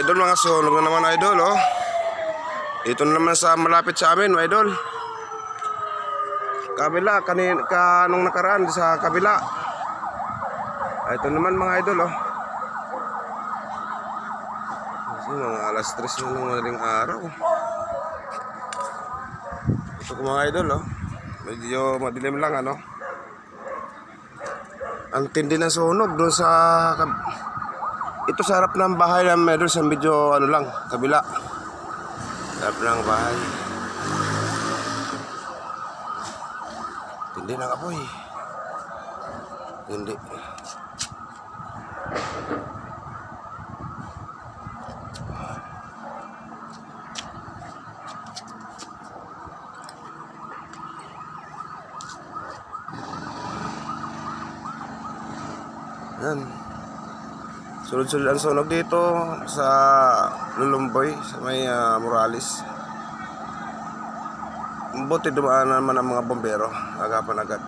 idol, mga sunog na naman idol, oh. Ito na naman sa malapit sa amin, mga idol. Kabila, kanin, ka, nung nakaraan sa kabila. Ito naman mga idol, oh. Kasi mga alas 3 na ng madaling araw. Ito ko mga idol, oh. Medyo madilim lang, ano. Ang tindi ng sunog doon sa ito sa harap ng bahay ng medyo sa medyo ano lang, kabila. Harap ng bahay. Hindi ng apoy. Hindi. Yan. Sunod-sunod ang sunog dito sa Lulumboy, sa may ah, Morales. Buti dumaan naman ang mga bombero, agapan agad.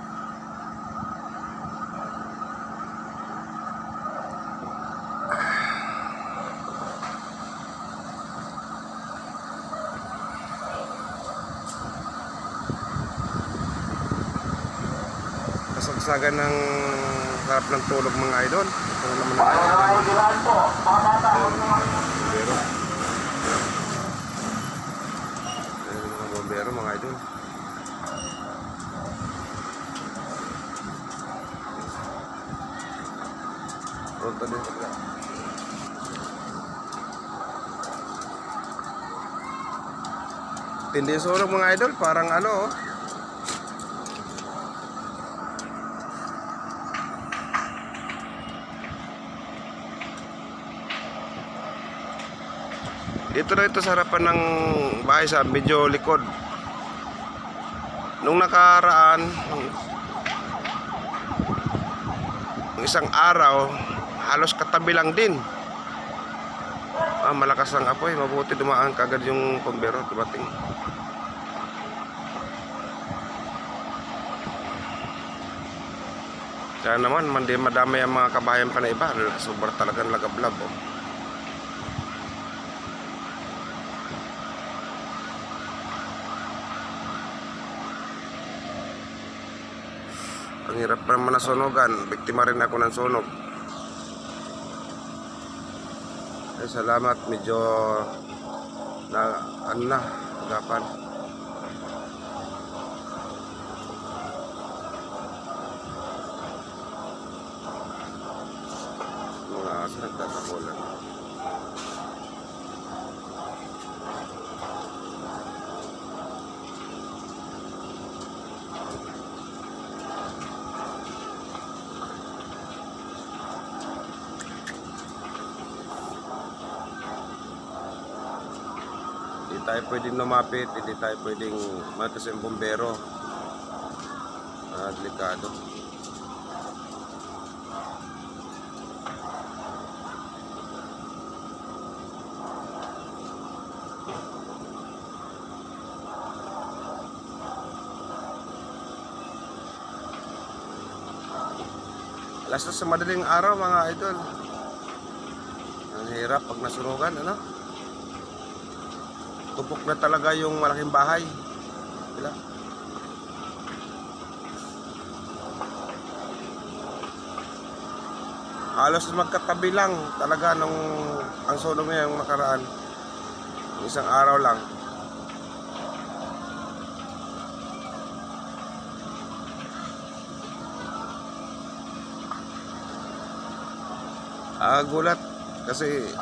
Kasagsagan ng harap ng tulog mga idol. Ito na naman ang idol. Bombero. Ayan mga bombero mga idol. Punta din sa. Tindi yung mga idol, parang ano oh. Dito na ito sa harapan ng bahay sa medyo likod. Nung nakaraan, isang araw, halos katabi lang din. Ah, malakas ang apoy. Mabuti dumaan kagad yung pombero dumating. Kaya naman, mandi madami ang mga kabayan pa na iba. Sobrang talagang lagablab. Oh. Hirap pa naman na sunogan. Biktima rin ako ng sunog. Ay, salamat. Medyo na, ano na, agapan. Mga aso nagtatakulan. Hindi tayo pwedeng lumapit, hindi tayo pwedeng matas yung bombero. Ah, delikado. Alas na sa madaling araw mga idol. Ang hirap pag nasunugan, ano? Tupok na talaga yung malaking bahay. Sila. Halos magkatabi lang talaga nung ang sunog niya yung nakaraan. Isang araw lang. Ah, gulat kasi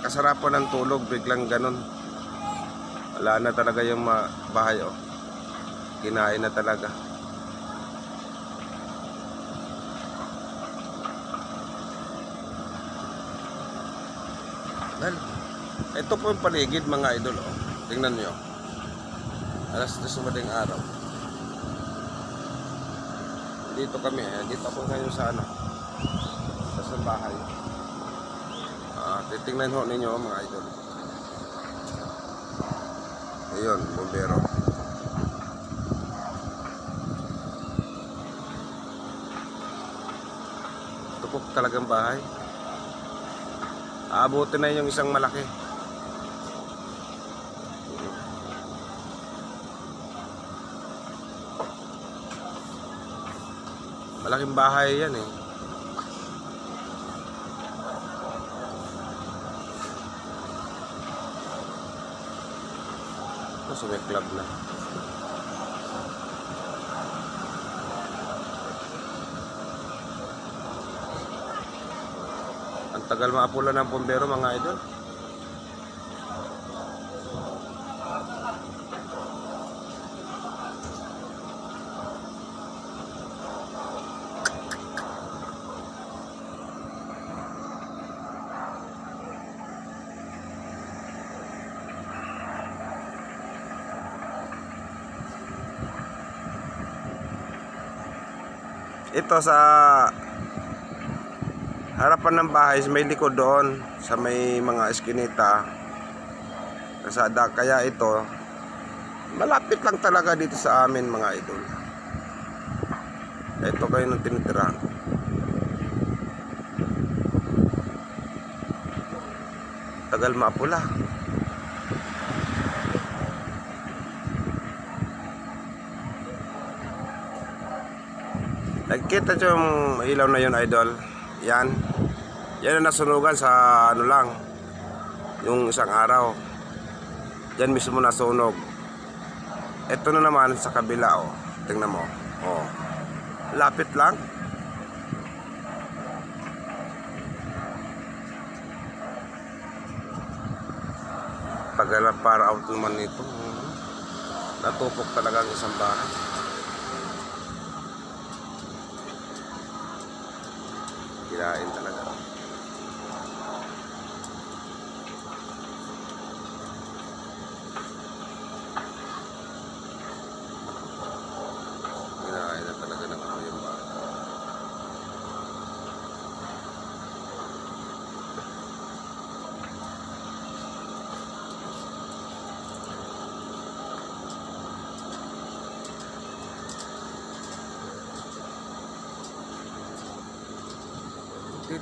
kasarapan ng tulog biglang ganun. Wala na talaga yung bahay oh. Kinain na talaga. Well, ito po yung paligid mga idol oh. Tingnan niyo. Alas 10 sumading araw. Dito kami eh. Dito ako ngayon sa ano. Sa bahay. Ah, titingnan ho ninyo mga idol. Ayun, bombero. Tupok talagang bahay. Aabutin na yung isang malaki. Malaking bahay yan eh. Ito sumiklab na. Ang tagal maapula ng bombero mga idol. Ito sa harapan ng bahay, may likod doon sa may mga eskinita. Kasada, kaya ito, malapit lang talaga dito sa amin mga idol. Ito kayo ng tinitirahan ko. Tagal maapula. Nagkita nyo yung ilaw na yun, idol. Yan. Yan ang nasunugan sa ano lang. Yung isang araw. Yan mismo nasunog. Ito na naman sa kabila, oh. Tingnan mo. Oh. Lapit lang. Tagal para out naman nito. Natupok talaga ang isang bahay. Kirain talaga. Kirain na talaga ng ano yung bahay.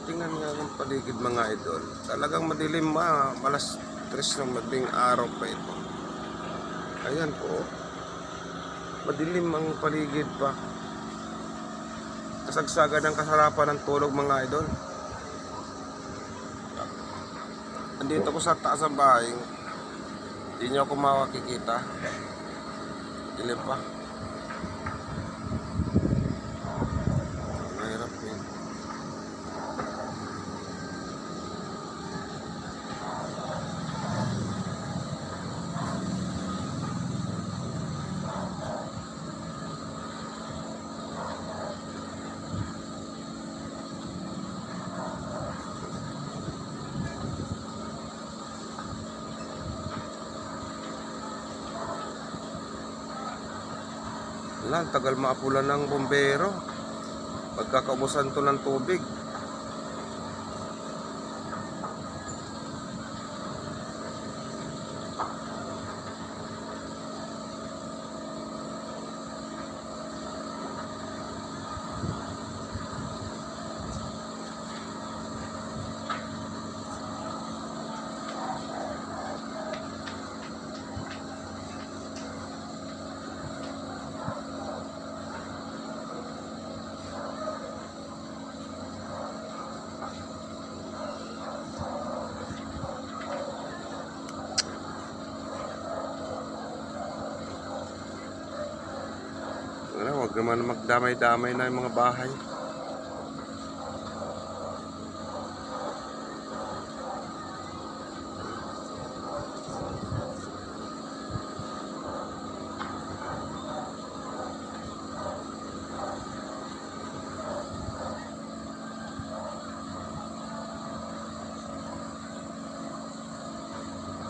Titingnan nga ng paligid mga idol. Talagang madilim ma, malas tres ng madaling araw pa ito. Ayan po. Madilim ang paligid pa. Kasagsagan ng kasarapan ng tulog mga idol. Andito ko sa taas ng bahay. Hindi nyo ako makikita. Dilim pa. Mahirap yun. Ang tagal maapula ng bombero. Pagkakaubusan to ng tubig. Wala, wag naman magdamay-damay na yung mga bahay.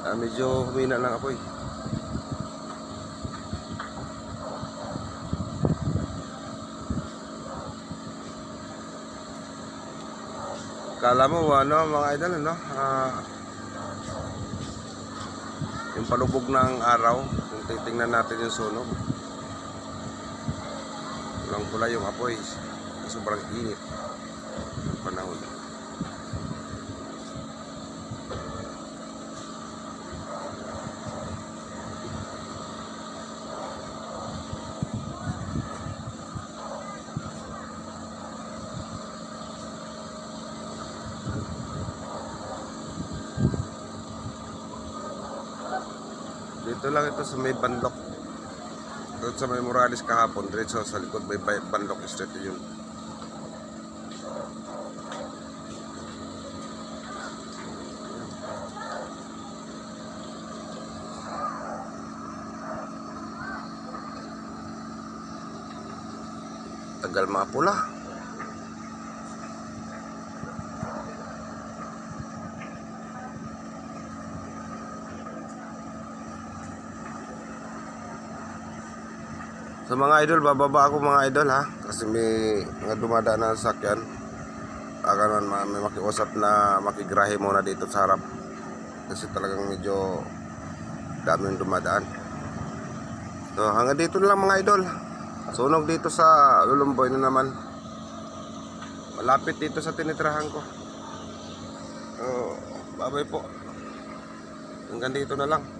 Ah, medyo humina lang ako eh. Kala mo ano mga idol ano? Ah, yung palubog ng araw, kung titingnan natin yung sunog. Pulang pula yung apoy. Sobrang init ng panahon. Dito lang ito sa may Banlok. Doon sa may Morales kahapon, diretso sa likod may Banlok Street yun. Tagal mga pula. Sa mga idol, bababa ako mga idol ha. Kasi may mga dumadaan na sakyan. Baka naman ma- may makiusap na makigrahe muna dito sa harap. Kasi talagang medyo dami yung dumadaan. So hanggang dito lang mga idol. Sunog dito sa Lulumboy na naman. Malapit dito sa tinitrahan ko. So, babay po. Hanggang dito na lang.